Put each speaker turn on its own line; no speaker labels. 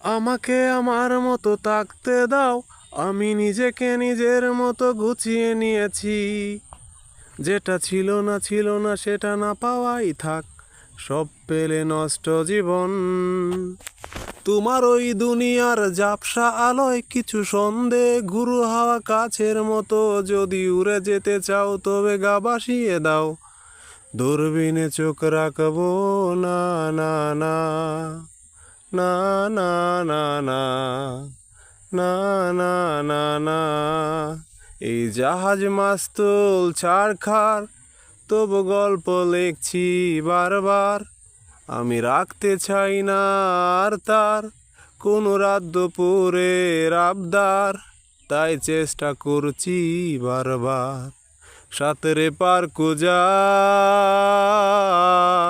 আমাকে আমার মতো থাকতে দাও। আমি নিজেকে নিজের মতো গুছিয়ে নিয়েছি। যেটা ছিল না ছিল না, সেটা না পাওয়াই থাক। সব পেলে নষ্ট জীবন। তোমার ওই দুনিয়ার জাপসা আলোয় কিছু সন্ধে গুরু হাওয়া কাছের মতো। যদি উড়ে যেতে চাও, তবে গা বাসিয়ে দাও। দূরবীনে চোখ রাখব, না না না। না না না না না না না এই জাহাজ মাস্তুল ছাড়খার তবু গল্প লিখছি বারবার। আমি রাখতে চাই না আর তার, কোনো রাত দুপুরের আবদার। তাই চেষ্টা করছি বারবার, সাঁতরে পার কুজার না